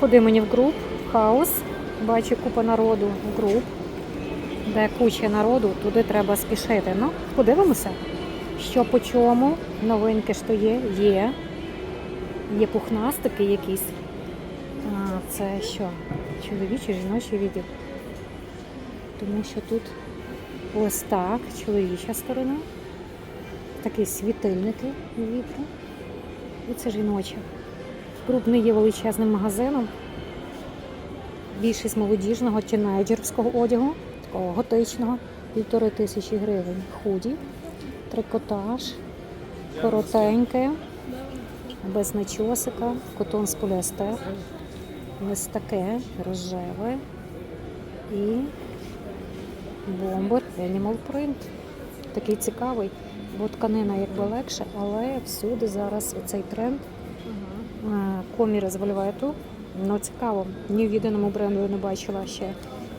Куди мені в груп? Хаус. Бачу купа народу в груп. Де куча народу, туди треба спішити. Ну, подивимося, що по чому. Новинки то є. Є. Є пухнастики якісь. А, це що? Чоловічий, жіночий відділ. Тому що тут ось так, чоловіча сторона. Такі світильники вітру. І це жіноча. Груп не є величезним магазином. Більшість молодіжного тінейджерського одягу, такого готичного, півтори тисячі гривень. Худі, трикотаж, коротеньке, без начосика, котон з поліестер. Ось таке рожеве і бомбер Animal Print. Такий цікавий, бо тканина якби легше, але всюди зараз цей тренд коміри з вельвету. Ну, цікаво, ні в єдиному бренду я не бачила ще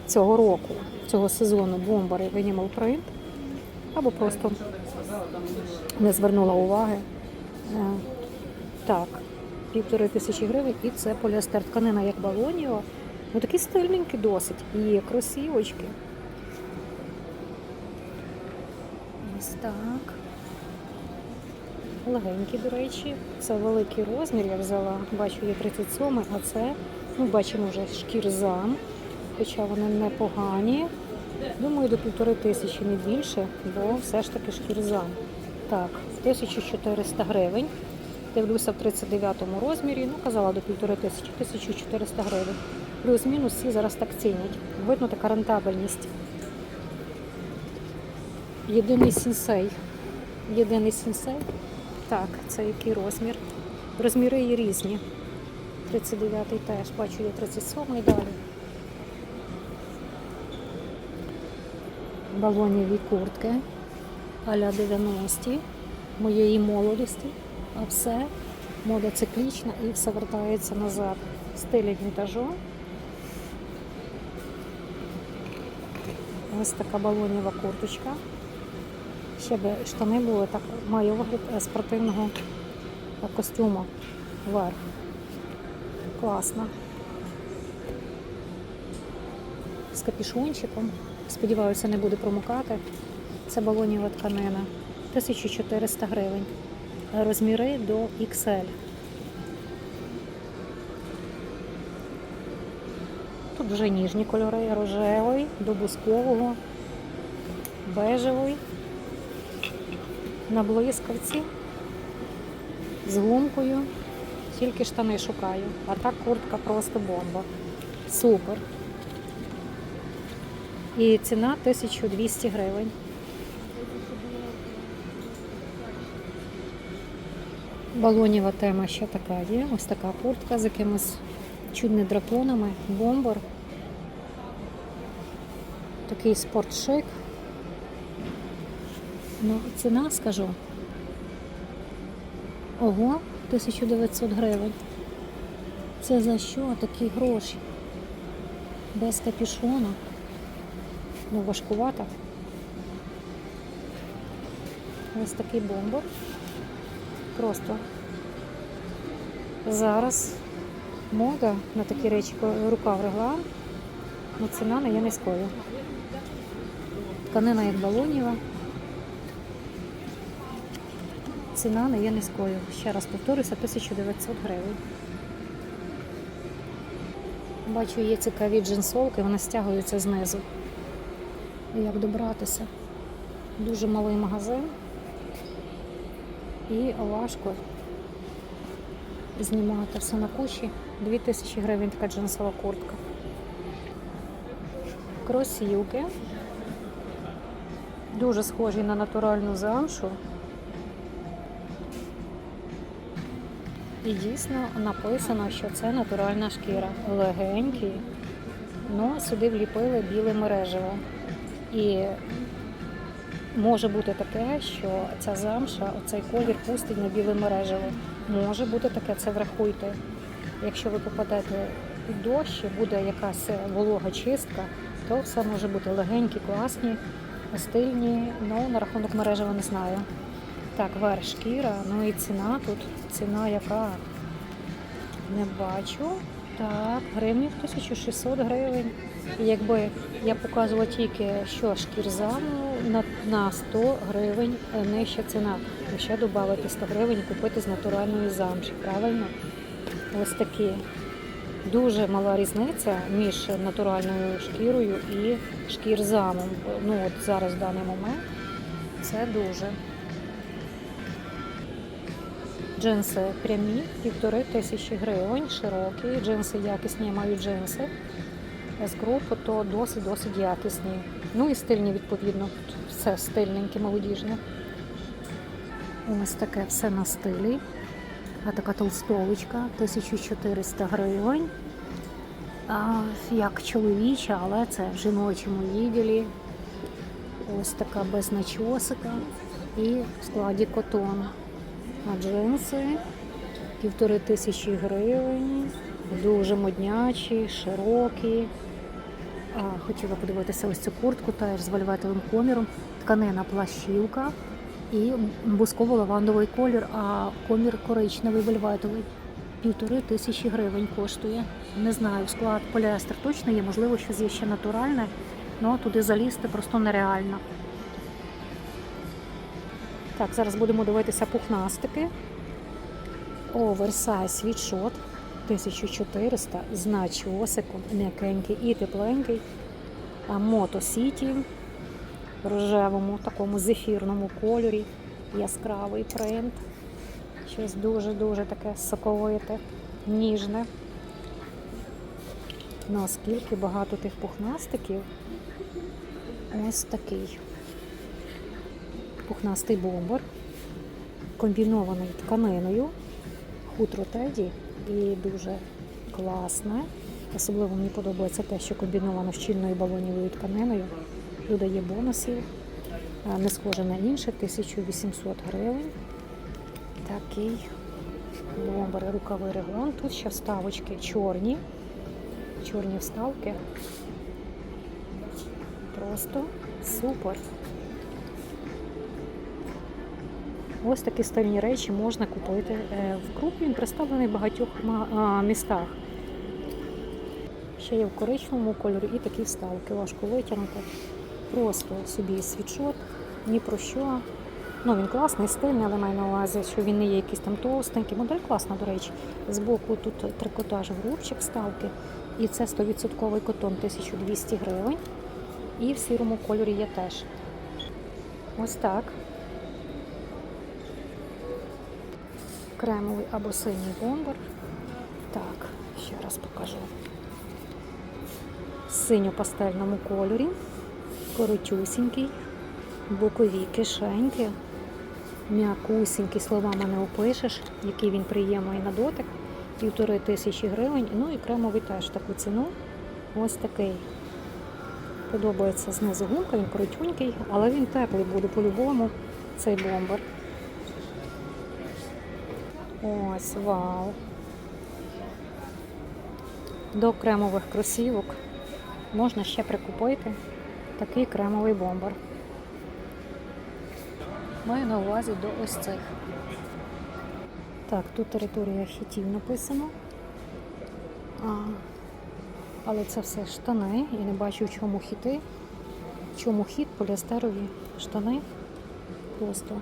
цього року, цього сезону бомбари в Animal Print. Або просто не звернула уваги. Е, Так, півтори тисячі гривень, і це поліестер тканина як балоніо. Ну такі стильненькі досить. І кросівочки. Ось так. Легенькі, до речі. Це великий розмір, я взяла. Бачу, є 37, а це, ну, бачимо вже шкірзам, хоча вони непогані. Думаю, до півтори тисячі не більше, бо все ж таки шкірзам. Так, 1400 гривень. Дивлюся в 39-му розмірі, ну казала до півтори тисячі, 1400 гривень. Плюс-мінус всі зараз так цінять. Видно така рентабельність. Єдиний сінсей. Єдиний сінсей. Так, це який розмір? Розміри є різні. 39-й теж, бачу, є 37-й далі. Балоніві куртки а-ля 90-ті, моєї молодості, а все мода циклічна і все вертається назад. Стиль вінтажу. Ось така балонєва курточка. Ще би штани були, так має вигляд е, спортивного костюму вверх. Класно. З капішончиком. Сподіваюся, не буде промокати. Це балонєва тканина. 1400 гривень. Розміри до XL. Тут вже ніжні кольори, рожевий, до бускового, бежевий на блискавці з гумкою. Тільки штани шукаю. А так куртка просто бомба. Супер. І ціна 1200 гривень. Балонєва тема ще така є. Ось така куртка з якимись чудними драконами, бомбер. Такий спортшик. Ну, ціна скажу. Ого, 1900 гривень. Це за що такі гроші? Без капюшона. Ну, важкувато. Ось такий бомбер. Просто зараз мода на такі речі рукав регла, але ціна не є низькою. Тканина як балонєва. Ціна не є низькою. Ще раз повторюся, 1900 гривень. Бачу, є цікаві джинсовки, вони стягуються знизу. Як добратися? Дуже малий магазин. І важко знімати все на кучі. 2000 гривень така джинсова куртка. Кросівки. Дуже схожі на натуральну замшу. І дійсно написано, що це натуральна шкіра. Легенькі. Ну, сюди вліпили біле мережево. І може бути таке, що ця замша, оцей колір пустить на біле мережево. Може бути таке, це врахуйте. Якщо ви попадете під дощ, буде якась волога чистка, то все може бути легенькі, класні, стильні. Ну, на рахунок мережева не знаю. Так, верх шкіра, ну і ціна тут. Ціна яка не бачу. Так, гривнів 1600 гривень. Якби я показувала тільки що шкірзаму на, на 100 гривень е, нижча ціна. І ще додати 100 гривень і купити з натуральної замші, правильно? Ось такі. Дуже мала різниця між натуральною шкірою і шкірзамом. Ну от зараз в даний момент це дуже. Джинси прямі, півтори тисячі гривень, широкі. Джинси якісні, я маю джинси. З групи то досить-досить якісні. Ну і стильні, відповідно. Все стильненьке, молодіжне. Ось таке все на стилі. А така толстовочка 1400 гривень. А, як чоловіча, але це в жіночому відділі. Ось така без начосика і в складі котон. А джинси півтори тисячі гривень, дуже моднячі, широкі. А, хотіла подивитися ось цю куртку теж з вольветовим коміром. Тканина плащівка і бусково-лавандовий колір, а комір коричневий вельветовий. Півтори тисячі гривень коштує. Не знаю, склад поліестер точно є, можливо, щось є ще натуральне, але туди залізти просто нереально. Так, зараз будемо дивитися пухнастики. Оверсайз світшот 1400 з начосиком, м'якенький і тепленький. А Мото Сіті в рожевому, такому зефірному кольорі, яскравий принт. Щось дуже-дуже таке соковите, ніжне. Наскільки багато тих пухнастиків. Ось такий пухнастий бомбер, комбінований тканиною, хутро теді і дуже класне. Особливо мені подобається те, що комбіновано щільною балонівою тканиною. Додає бонусів. А, Не схоже на інше, 1800 гривень. Такий бомбер, рукавий реглан. Тут ще вставочки чорні. Чорні вставки. Просто супер. Ось такі стильні речі можна купити. Е, В Крупі він представлений в багатьох містах. Ще є в коричневому кольорі і такі вставки. Важко витягнути. Просто собі світшот, ні про що. Ну, він класний, стильний, але маю на увазі, що він не є якийсь там товстенький. Модель класна, до речі. Збоку тут трикотаж грубчик вставки. І це 100% котон 1200 гривень. І в сірому кольорі є теж. Ось так. Кремовий або синій бомбер. Так, ще раз покажу. Синьо-пастельному кольорі, коротюсінький, бокові кишеньки, м'якусінький, словами не опишеш, який він приємний на дотик. Півтори тисячі гривень. Ну і кремовий теж таку ціну. Ось такий. Подобається знизу гумка, він коротюнький, але він теплий буде по-любому цей бомбер. Ось, вау. До кремових кросівок можна ще прикупити такий кремовий бомбер. Маю на увазі до ось цих. Так, тут територія хітів написано. А, але це все штани. Я не бачу, в чому хіти. В чому хіт, поліестерові штани. Просто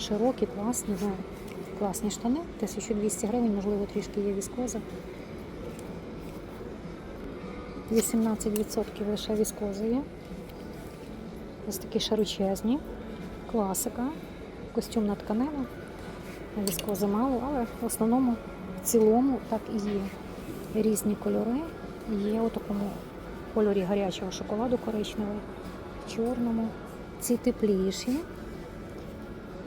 широкі, класні, ну, класні штани. 1200 гривень, можливо, трішки є віскоза. 18% лише віскози є. Ось такі широчезні, класика, костюмна тканина. Віскози мало, але в основному в цілому так і є. Різні кольори. Є у такому кольорі гарячого шоколаду коричневий, чорному. Ці тепліші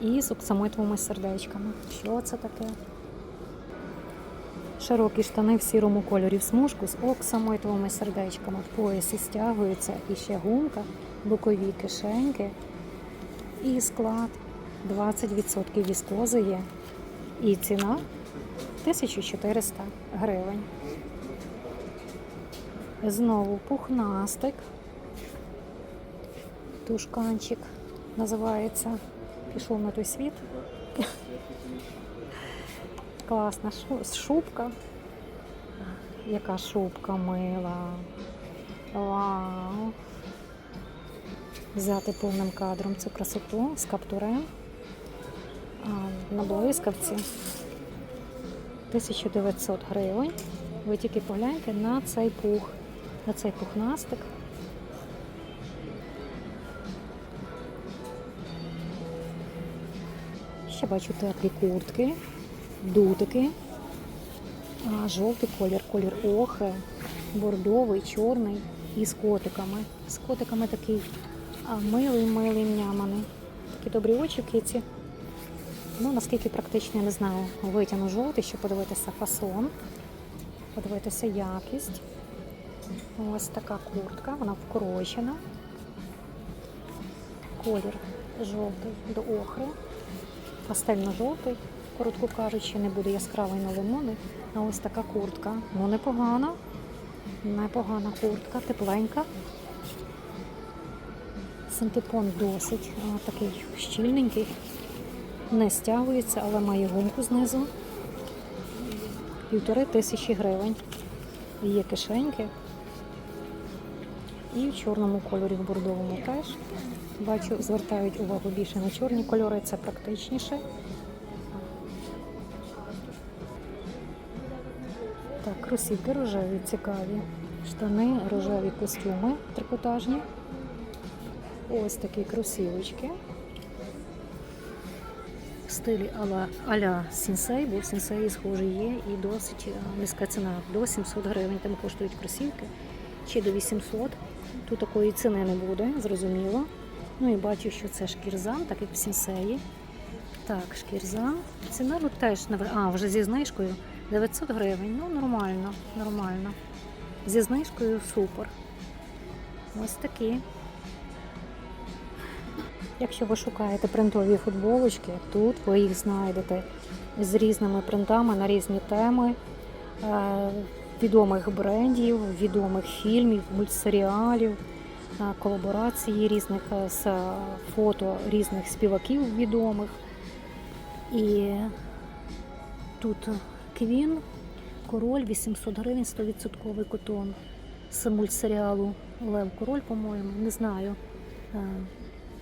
і з оксамитовими сердечками. Що це таке? Широкі штани в сірому кольорі в смужку з оксамитовими сердечками. Поясі стягуються і ще гумка, бокові кишеньки і склад 20% віскози є. І ціна 1400 гривень. Знову пухнастик. Тушканчик називається. Пішов на той світ. Класна шубка Яка шубка мила. Вау. Взяти повним кадром цю красоту з каптурем. На блискавці 1900 гривень. Ви тільки погляньте на цей пух, на цей пухнастик. Бачу теплі куртки, дутики, а, жовтий колір, колір охри, бордовий, чорний і з котиками. З котиками такий а, милий, милий мняманий. Такі добрі очі в киці. Ну, наскільки практично, я не знаю. Витягну жовтий, щоб подивитися фасон, подивитися якість. Ось така куртка, вона вкорочена. Колір жовтий до охри, пастельно-жовтий, коротко кажучи, не буде яскравий на лимони. А ось така куртка. Ну, непогана. Непогана куртка, тепленька. Синтепон досить а, такий щільненький, не стягується, але має гумку знизу. Півтори тисячі гривень. Є кишеньки. І в чорному кольорі, в бордовому теж. Бачу, звертають увагу більше на чорні кольори, це практичніше. Так, кросівки рожеві, цікаві. Штани, рожеві костюми трикотажні. Ось такі кросівочки. В стилі аля сінсей, бо в сінсеї схоже є і досить е, низька ціна. До 700 гривень там коштують кросівки. Чи до 800. Тут такої ціни не буде, зрозуміло. Ну і бачу, що це шкірзан, так як в сінсеї. Так, шкірзан. Ціна тут теж а, вже зі знижкою 900 гривень. Ну, нормально, нормально. Зі знижкою супер. Ось такі. Якщо ви шукаєте принтові футболочки, тут ви їх знайдете з різними принтами на різні теми е, відомих брендів, відомих фільмів, мультсеріалів, е, колаборації різних з е, фото різних співаків відомих. І тут Квін, король 800 гривень, 100% котон з мультсеріалу Лев Король, по-моєму, не знаю. Е,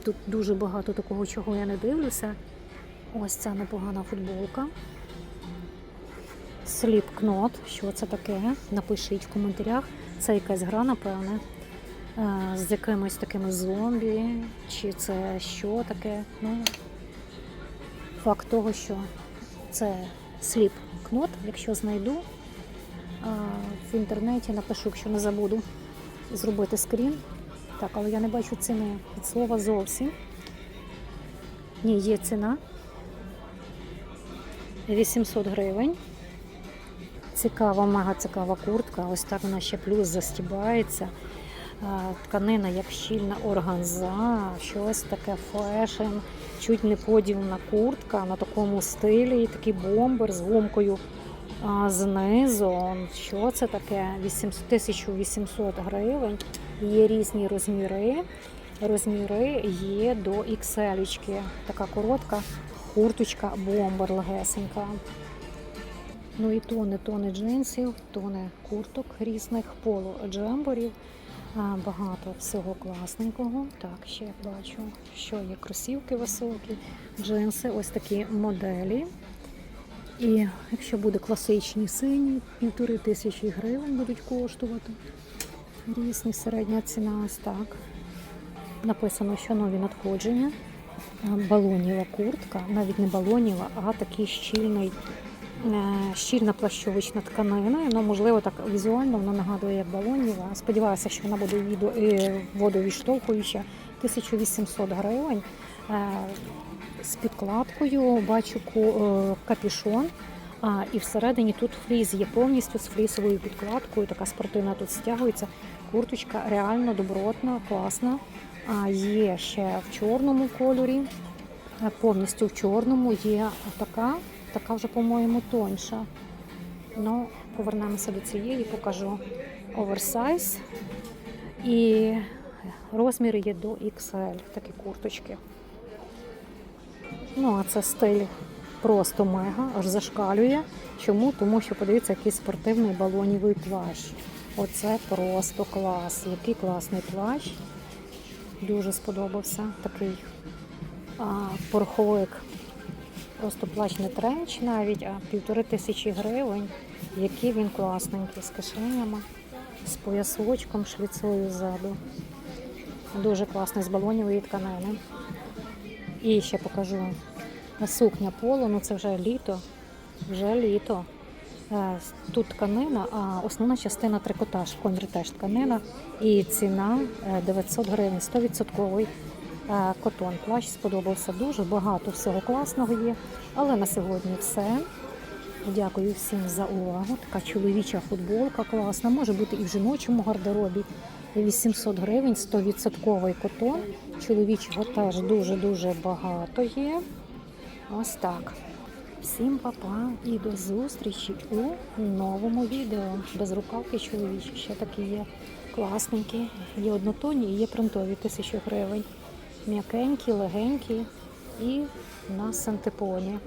Тут дуже багато такого, чого я не дивлюся. Ось ця непогана футболка. Сліпкнот. Що це таке? Напишіть в коментарях. Це якась гра, напевне. е, З якимись такими зомбі. Чи це що таке? Ну, факт того, що це сліпкнот. Якщо знайду в інтернеті, напишу, якщо не забуду зробити скрін. Так, але я не бачу ціни від слова зовсім. Ні, є ціна. 800 гривень. Цікава, мега цікава куртка. Ось так вона ще плюс застібається. Тканина як щільна органза, щось таке фешн, чуть не подівна куртка на такому стилі, такий бомбер з гумкою знизу. Що це таке? 1800 гривень. Є різні розміри. Розміри є до XL. Така коротка курточка, бомбер легесенька. Ну і тони, тони джинсів, тони курток різних, поло джемборів. Багато всього класненького. Так, ще я бачу, що є кросівки високі, джинси, ось такі моделі. І якщо буде класичні сині, півтори тисячі гривень будуть коштувати. Різні середня ціна так. Написано, що нові надходження. Балоніва куртка, навіть не балоніва, а такий щільний, щільна плащовична тканина. Ну, можливо, так візуально вона нагадує балоніва. Сподіваюся, що вона буде е, водовідштовхуюча. 1800 гривень. Е, З підкладкою бачу е, капюшон. А, і всередині тут фліс є повністю з флісовою підкладкою. Така спортивна тут стягується. Курточка реально добротна, класна. А є ще в чорному кольорі, е, повністю в чорному є така, така вже, по-моєму, тоньша. Ну, повернемося до цієї, покажу оверсайз. І розміри є до XL, такі курточки. Ну, а це стиль просто мега, аж зашкалює. Чому? Тому що подивіться, який спортивний балонівий плащ. Оце просто клас. Який класний плащ. Дуже сподобався такий а, пороховик. Просто плащ не тренч навіть, а півтори тисячі гривень. Який він класненький, з кишенями, з поясочком, шліцою ззаду. Дуже класний з балонівої тканини. І ще покажу сукня поло, ну це вже літо. Вже літо. Е, Тут тканина, а основна частина трикотаж, контр теж тканина. І ціна е, 900 гривень, 100% е, котон. Плащ сподобався дуже, багато всього класного є. Але на сьогодні все. Дякую всім за увагу. Така чоловіча футболка класна, може бути і в жіночому гардеробі. 800 гривень, 100% котон. Чоловічого теж дуже-дуже багато є. Ось так. Всім па-па і до зустрічі у новому відео. Без рукавки чоловічі ще такі є класненькі. Є однотонні і є принтові тисячу гривень. М'якенькі, легенькі і на сантепоні.